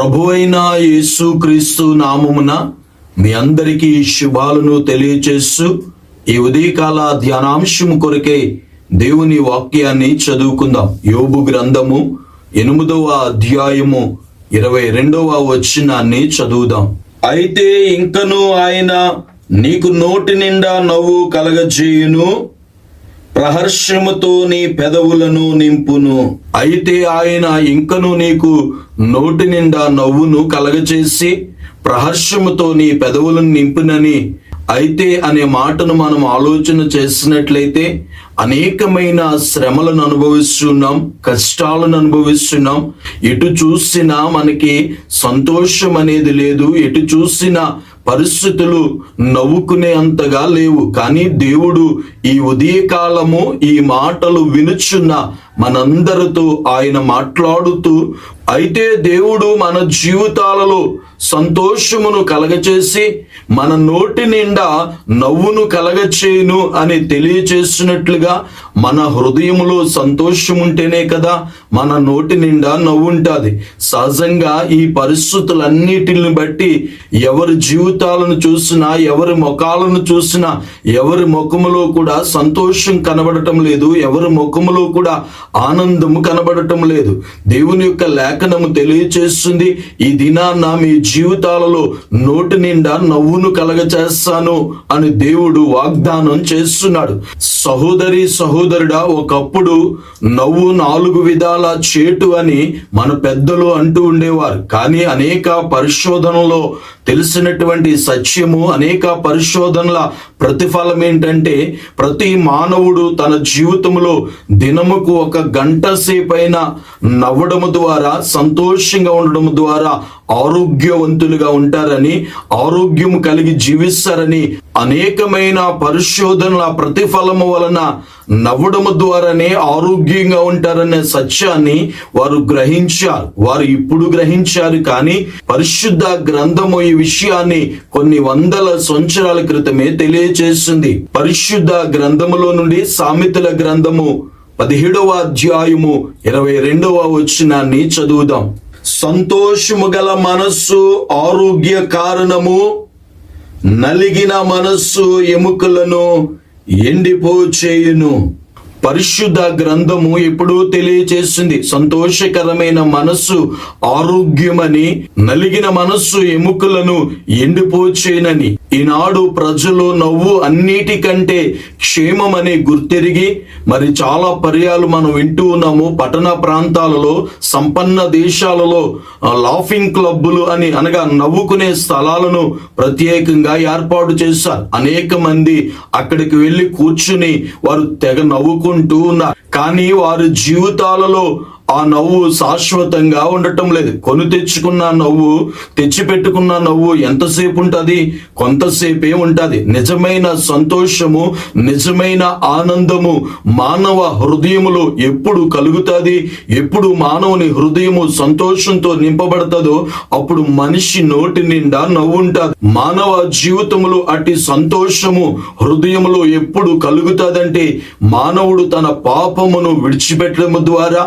ప్రభు అయిన యేసు క్రీస్తు నామమున మీ అందరికీ శుభాలను తెలియచేస్తూ ఈ ఉదయకాల ధ్యానాంశము కొరకే దేవుని వాక్యాన్ని చదువుకుందాం. యోబు గ్రంథము ఎనిమిదవ అధ్యాయము ఇరవై రెండవ వచనాన్ని చదువుదాం. అయితే ఇంకను ఆయన నీకు నోటి నిండా నవ్వు కలగజేయును. ప్రహర్షముతో నీ పెదవులను నింపును. అయితే ఆయన ఇంకను నీకు నోటి నిండా నవ్వును కలగచేసి ప్రహర్షముతో నీ పెదవులను నింపునని. అయితే అనే మాటను మనం ఆలోచన చేసినట్లయితే అనేకమైన శ్రమలను అనుభవిస్తున్నాం కష్టాలను అనుభవిస్తున్నాం. ఎటు చూసినా మనకి సంతోషం అనేది లేదు ఎటు చూసినా పరిస్థితులు నవ్వుకునే అంతగా లేవు. కానీ దేవుడు ఈ ఉదయకాలము ఈ మాటలు వినుచున్న మనందరితో ఆయన మాట్లాడుతూ అయితే దేవుడు మన జీవితాలలో సంతోషమును కలగచేసి మన నోటి నిండా నవ్వును కలగచేయును అని తెలియచేసినట్లుగా మన హృదయంలో సంతోషం ఉంటేనే కదా మన నోటి నిండా నవ్వు ఉంటుంది సహజంగా ఈ పరిస్థితులన్నిటిని బట్టి ఎవరి జీవితాలను చూసినా ఎవరి ముఖాలను చూసినా ఎవరి ముఖములో కూడా సంతోషం కనబడటం లేదు ఎవరి ముఖములో కూడా ఆనందము కనబడటం లేదు. దేవుని యొక్క లేఖనము తెలియచేస్తుంది. ఈ దినాన్న మీ జీవితాలలో నోటి నిండా నవ్వును కలగచేస్తాను అని దేవుడు వాగ్దానం చేస్తున్నాడు. సహోదరి సహోదరుడా ఒకప్పుడు నవ్వు నాలుగు విధాల చేటు అని మన పెద్దలు అంటూ ఉండేవారు. కానీ అనేక పరిశోధనలో తెలిసినటువంటి సత్యము అనేక పరిశోధనల ప్రతిఫలం ఏంటంటే ప్రతి మానవుడు తన జీవితంలో దినముకు ఒక గంట సేపైన నవ్వడము ద్వారా సంతోషంగా ఉండడం ద్వారా ఆరోగ్యవంతులుగా ఉంటారని ఆరోగ్యం కలిగి జీవిస్తారని అనేకమైన పరిశోధనల ప్రతిఫలము వలన నవ్వడము ద్వారానే ఆరోగ్యంగా ఉంటారనే సత్యాన్ని వారు గ్రహించారు. వారు ఇప్పుడు గ్రహించారు కానీ పరిశుద్ధ గ్రంథము ఈ విషయాన్ని కొన్ని వందల సంవత్సరాల క్రితమే తెలియచేస్తుంది పరిశుద్ధ గ్రంథములో నుండి సామెతల గ్రంథము పదిహేడవ అధ్యాయము ఇరవై రెండవ వచనాన్ని చదువుదాం. సంతోషము గల మనస్సు ఆరోగ్య కారణము నలిగిన మనస్సు ఎముకలను ఎండిపో చేయును పరిశుద్ధ గ్రంథము ఎప్పుడూ తెలియచేస్తుంది. సంతోషకరమైన మనస్సు ఆరోగ్యమని నలిగిన మనస్సు ఎముకలను ఎండిపోచేనని. ఈనాడు ప్రజలు నవ్వు అన్నిటికంటే క్షేమమని గుర్తెరిగి మరి చాలా పర్యాలు మనం వింటూ ఉన్నాము. పట్టణ ప్రాంతాలలో సంపన్న దేశాలలో లాఫింగ్ క్లబ్బులు అని అనగా నవ్వుకునే స్థలాలను ప్రత్యేకంగా ఏర్పాటు చేశారు. అనేక మంది అక్కడికి వెళ్ళి కూర్చుని వారు తెగ నవ్వుకు నవ్వుకుంటూ ఉన్నారు కానీ వారి జీవితాలలో ఆ నవ్వు శాశ్వతంగా ఉండటం లేదు. కొని తెచ్చుకున్న నవ్వు తెచ్చి పెట్టుకున్న నవ్వు ఎంతసేపు ఉంటుంది కొంతసేపే ఉంటుంది. నిజమైన సంతోషము నిజమైన ఆనందము మానవ హృదయములో ఎప్పుడు కలుగుతుంది? ఎప్పుడు మానవుని హృదయము సంతోషంతో నింపబడతాదో అప్పుడు మనిషి నోటి నిండా నవ్వు ఉంటుంది మానవ జీవితములో అట్టి సంతోషము హృదయములో ఎప్పుడు కలుగుతుందంటే మానవుడు తన పాపమును విడిచిపెట్టడం ద్వారా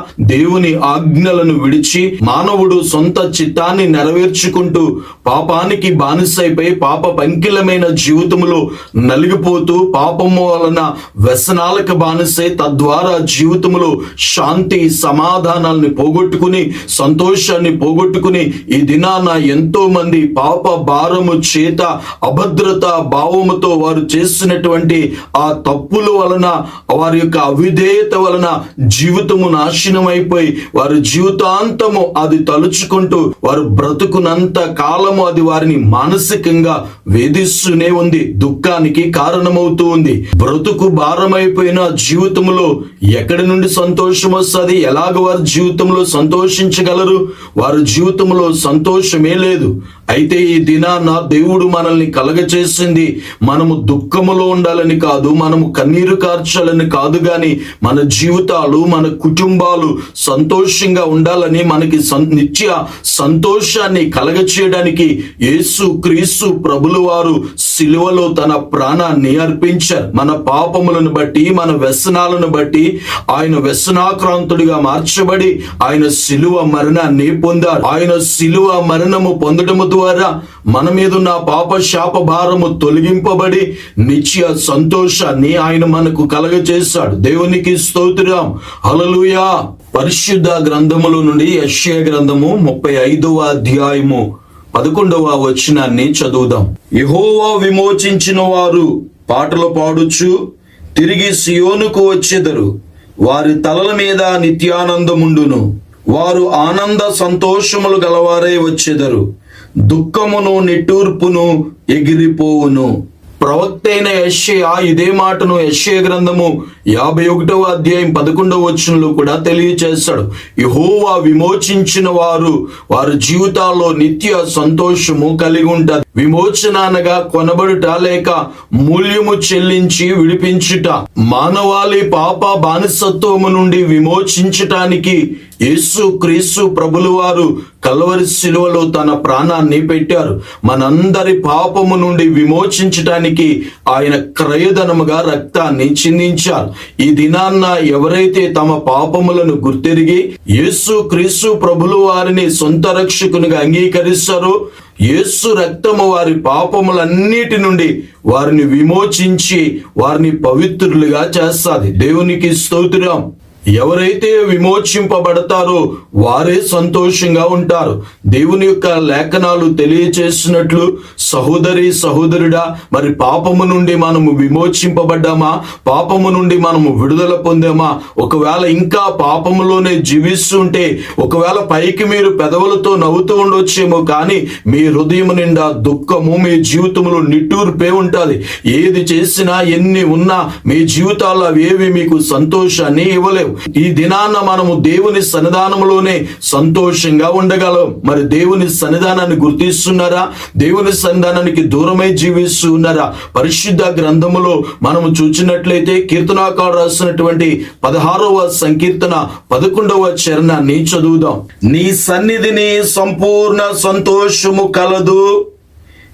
దేవుని ఆజ్ఞలను విడిచి మానవుడు సొంత చిత్తాన్ని నెరవేర్చుకుంటూ పాపానికి బానిసైపోయి పాప పంకిలమైన జీవితంలో నలిగిపోతూ పాపము వలన వ్యసనాలకు బానిసై తద్వారా జీవితములో శాంతి సమాధానాల్ని పోగొట్టుకుని సంతోషాన్ని పోగొట్టుకుని ఈ దినాన ఎంతో మంది పాప భారము చేత అభద్రత భావముతో వారు చేస్తున్నటువంటి ఆ తప్పుల వలన వారి యొక్క అవిధేయత వలన జీవితము నాశనం అయిపోయి వారు జీవితాంతము అది తలుచుకుంటూ వారు బ్రతుకునంత కాలము అది వారిని మానసికంగా వేధిస్తూనే ఉంది. దుఃఖానికి కారణమవుతూ ఉంది. బ్రతుకు భారమైపోయిన జీవితంలో ఎక్కడి నుండి సంతోషం వస్తుంది? ఎలాగ వారి జీవితంలో సంతోషించగలరు? వారి జీవితంలో సంతోషమే లేదు. అయితే ఈ దినాన దేవుడు మనల్ని కలగచేసింది. మనము దుఃఖములో ఉండాలని కాదు మనము కన్నీరు కార్చాలని కాదు గాని మన జీవితాలు మన కుటుంబాలు సంతోషంగా ఉండాలని మనకి సం- నిత్య సంతోషాన్ని కలగచేయడానికి యేసు క్రీస్తు ప్రభులు వారు సిలువలో తన ప్రాణాన్ని అర్పించారు. మన పాపములను బట్టి మన వ్యసనాలను బట్టి ఆయన వ్యసనాక్రాంతుడిగా మార్చబడి ఆయన సిలువ మరణాన్ని పొందారు. ఆయన సిలువ మరణము పొందడము ద్వారా మన మీద ఉన్న పాప శాప భారము తొలగింపబడి నిత్య సంతోషాన్ని ఆయన మనకు కలగచేశాడు. దేవునికి స్తోత్రం. హల్లెలూయా. పరిశుద్ధ గ్రంథముల నుండి యశ్య గ్రంథము ముప్పై ఐదవ అధ్యాయము పదకొండవ వచనాన్ని చదువుదాం. యహోవా విమోచించిన వారు పాటలు పాడుచు తిరిగి సియోనుకు వచ్చేదరు. వారి తలల మీద నిత్యానందముండును. వారు ఆనంద సంతోషములు గలవారే వచ్చేదరు. దుఃఖమును నిట్టూర్పును ఎగిరిపోవును. ప్రవక్త అయిన యష్యా ఇదే మాటను యెషయా గ్రంథము యాభై ఒకటవ అధ్యాయం పదకొండవ వచనంలో కూడా తెలియచేస్తాడు. యహోవా విమోచించిన వారు వారి జీవితాల్లో నిత్య సంతోషము కలిగి ఉంటారు. విమోచనానగా కొనబడుట లేక మూల్యము చెల్లించి విడిపించుట. మానవాళి పాప బానిసత్వము నుండి విమోచించటానికి యేసు క్రీస్తు ప్రభులు వారు కలవరి శిలువలో తన ప్రాణాన్ని పెట్టారు. మనందరి పాపము నుండి విమోచించటానికి ఆయన క్రయధనముగా రక్తాన్ని చిందించారు. ఈ దినాన్న ఎవరైతే తమ పాపములను గుర్తెరిగి యేసు క్రీస్తు ప్రభులు వారిని సొంత రక్షకునిగా అంగీకరిస్తారో యేసు రక్తము వారి పాపములన్నిటి నుండి వారిని విమోచించి వారిని పవిత్రులుగా చేస్తాది. దేవునికి స్తోత్రం. ఎవరైతే విమోచింపబడతారో వారే సంతోషంగా ఉంటారు. దేవుని యొక్క లేఖనాలు తెలియచేసినట్లు సహోదరి సహోదరుడా మరి పాపము నుండి మనము విమోచింపబడ్డామా? పాపము నుండి మనము విడుదల పొందామా? ఒకవేళ ఇంకా పాపములోనే జీవిస్తుంటే ఒకవేళ పైకి మీరు పెదవులతో నవ్వుతూ ఉండొచ్చేమో కానీ మీ హృదయం నిండా దుఃఖము మీ జీవితంలో నిట్టూర్పే ఉంటుంది ఏది చేసినా ఎన్ని ఉన్నా మీ జీవితాల్లో అవేవి మీకు సంతోషాన్ని ఇవ్వలేవు. ఈ దినాన మనము దేవుని సన్నిధానంలోనే సంతోషంగా ఉండగలం. మరి దేవుని సన్నిధానాన్ని గుర్తిస్తున్నారా? దేవుని సన్నిధానానికి దూరమై జీవిస్తూ ఉన్నారా పరిశుద్ధ గ్రంథములో మనము చూచినట్లయితే కీర్తనాకారు రాసినటువంటి పదహారవ సంకీర్తన పదకొండవ చరణాన్ని చదువుదాం. నీ సన్నిధిని సంపూర్ణ సంతోషము కలదు.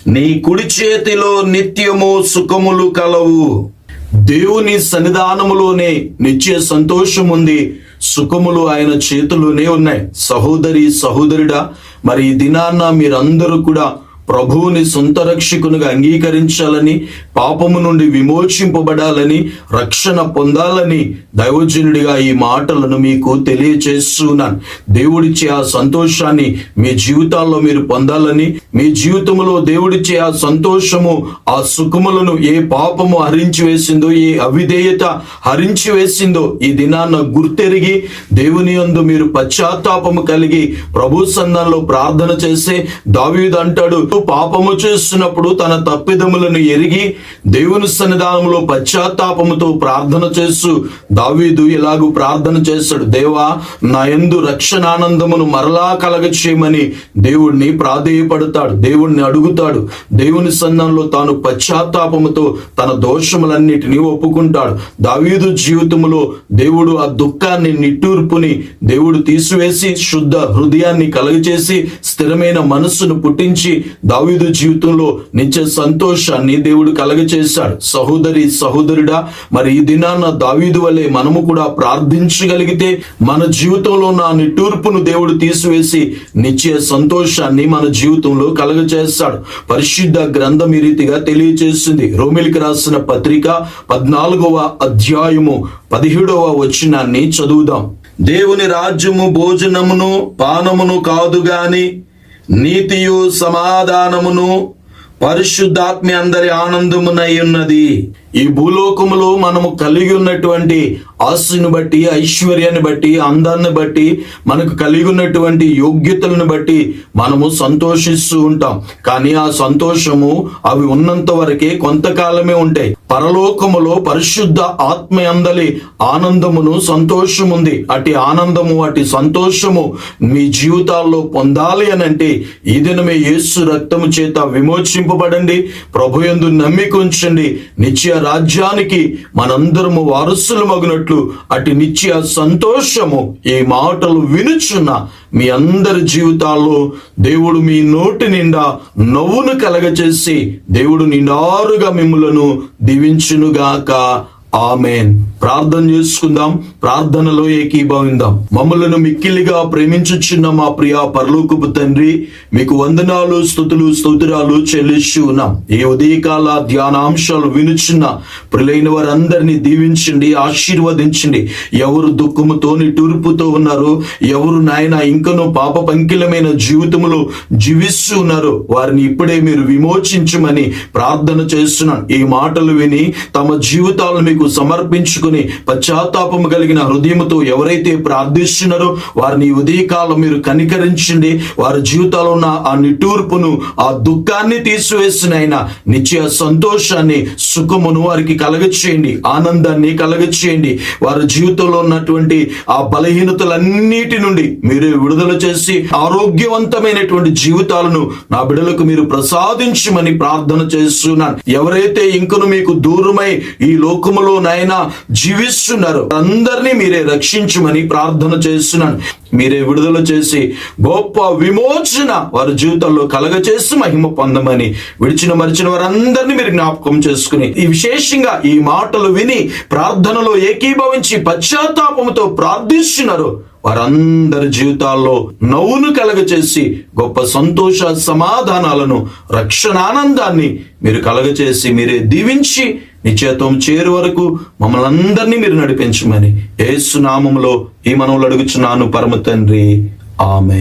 నీ కుడి చేతిలో నిత్యము సుఖములు కలవు. దేవుని సన్నిధానములోనే నిత్య సంతోషం ఉంది సుఖములు ఆయన చేతుల్లోనే ఉన్నాయి. సహోదరి సహోదరుడా మరి ఈ దినాన్న మీరందరూ కూడా ప్రభువుని సొంత రక్షకునిగా అంగీకరించాలని పాపము నుండి విమోచింపబడాలని రక్షణ పొందాలని దైవజనుడిగా ఈ మాటలను మీకు తెలియచేస్తున్నాను. దేవుడిచ్చే ఆ సంతోషాన్ని మీ జీవితాల్లో మీరు పొందాలని మీ జీవితంలో దేవుడిచ్చే ఆ సంతోషము ఆ సుఖములను ఏ పాపము హరించి వేసిందో ఏ అవిధేయత హరించి వేసిందో ఈ దినాన్న గుర్తెరిగి దేవుని యందు మీరు పశ్చాత్తాపము కలిగి ప్రభు సంఘంలో ప్రార్థన చేసే దావీదు అంటాడు పాపము చేస్తున్నప్పుడు తన తప్పిదములను ఎరిగి దేవుని సన్నిధానంలో పశ్చాత్తాపముతో ప్రార్థన చేస్తూ దావీదు ఇలాగూ ప్రార్థన చేస్తాడు దేవా నా ఎందు రక్షణానందమును మరలా కలగ చేయమని దేవుణ్ణి ప్రాధేయపడతాడు దేవుణ్ణి అడుగుతాడు. దేవుని సన్నంలో తాను పశ్చాత్తాపముతో తన దోషములన్నిటినీ ఒప్పుకుంటాడు. దావీదు జీవితములో దేవుడు ఆ దుఃఖాన్ని నిట్టూర్పుని దేవుడు తీసివేసి శుద్ధ హృదయాన్ని కలగచేసి స్థిరమైన మనస్సును పుట్టించి దావీదు జీవితంలో నిత్య సంతోషాన్ని దేవుడు కలగచేశాడు. సహోదరి సహోదరుడా మరి ఈ దినాన్న దావీదు వలె మనము కూడా ప్రార్థించగలిగితే మన జీవితంలో ఉన్న నిట్టూర్పును దేవుడు తీసివేసి నిత్య సంతోషాన్ని మన జీవితంలో కలగచేస్తాడు. పరిశుద్ధ గ్రంథం ఈ రీతిగా తెలియచేస్తుంది. రోమిలికి రాసిన పత్రిక పద్నాలుగవ అధ్యాయము పదిహేడవ వచనాన్ని చదువుదాం. దేవుని రాజ్యము భోజనమును పానమును కాదు గాని నీతియు సమాధానమును పరిశుద్ధాత్మ అందరి ఆనందమునై ఉన్నది. ఈ భూలోకములో మనము కలిగి ఉన్నటువంటి ఆస్తుని బట్టి ఐశ్వర్యాన్ని బట్టి అందాన్ని బట్టి మనకు కలిగి ఉన్నటువంటి యోగ్యతలను బట్టి మనము సంతోషిస్తూ ఉంటాం. కానీ ఆ సంతోషము అవి ఉన్నంత వరకే కొంతకాలమే ఉంటాయి. పరలోకములో పరిశుద్ధ ఆత్మ అందలి ఆనందమును సంతోషం ఉంది అటు ఆనందము అటు సంతోషము మీ జీవితాల్లో పొందాలి అని అంటే ఈ దినమే యేసు రక్తము చేత విమోచింపబడండి ప్రభు ఎందు నమ్మిక ఉంచండి. నిత్య రాజ్యానికి మనందరము వారసులు మగునట్లు అటు నిత్య సంతోషము ఈ మాటలు వినుచున్న మీ అందరి జీవితాల్లో దేవుడు మీ నోటి నిండా నవ్వును కలగచేసి దేవుడు నిండారుగా మిమ్ములను దీవించునుగాక. ఆమెన్. ప్రార్థన చేసుకుందాం ప్రార్థనలో ఏకీభవిందాం. మమ్మలను మిక్కిలిగా ప్రేమించుచున్న మా ప్రియ పరలోకపు తండ్రి మీకు వందనాలు స్థుతులు స్తోత్రాలు చెల్లిస్తూ ఉన్నాం. ఈ ఉదయకాల ధ్యానాంశాలు వినుచున్న ప్రిలైన వారందరినీ దీవించండి ఆశీర్వదించండి. ఎవరు దుఃఖముతో నిటూర్పుతో ఉన్నారో ఎవరు నాయన ఇంకనూ పాప పంకిలమైన జీవితములో జీవిస్తూ ఉన్నారో వారిని ఇప్పుడే మీరు విమోచించమని ప్రార్థన చేస్తున్నాను ఈ మాటలు విని తమ జీవితాలను మీకు సమర్పించుకుని పశ్చాత్తాపము కలిగిన హృదయముతో ఎవరైతే ప్రార్థిస్తున్నారో వారిని ఉదయకాలం మీరు కనికరించండి. వారి జీవితాల్లో ఉన్న ఆ నిట్టూర్పును ఆ దుఃఖాన్ని తీసివేసిన ఆయన నిత్య సంతోషాన్ని సుఖమును వారికి కలగచేయండి. ఆనందాన్ని కలగచేయండి. వారి జీవితంలో ఉన్నటువంటి ఆ బలహీనతలన్నిటి నుండి మీరే విడుదల చేసి ఆరోగ్యవంతమైనటువంటి జీవితాలను నా బిడలకు మీరు ప్రసాదించమని ప్రార్థన చేస్తున్నాను. ఎవరైతే ఇంకను మీకు దూరమై ఈ లోకములో నాయన జీవిస్తున్నారు. అందరినీ మీరే రక్షించమని ప్రార్థన చేస్తున్నాను. మీరే విడుదల చేసి గొప్ప విమోచన వారి జీవితంలో కలగచేసి మహిమ పొందమని విడిచిన మరిచిన వారందరినీ మీరు జ్ఞాపకం చేసుకుని ఈ విశేషంగా ఈ మాటలు విని ప్రార్థనలో ఏకీభవించి పశ్చాత్తాపంతో ప్రార్థిస్తున్నారు. వారందరి జీవితాల్లో నవ్వును కలగచేసి గొప్ప సంతోష సమాధానాలను రక్షణానందాన్ని మీరు కలగచేసి మీరే దీవించి నిశ్చేతం చేరు వరకు మమ్మల్ని అందరినీ మీరు నడిపించమని ఏసునామంలో ఈ మనవులు అడుగుచున్నాను పరమ తండ్రి. ఆమె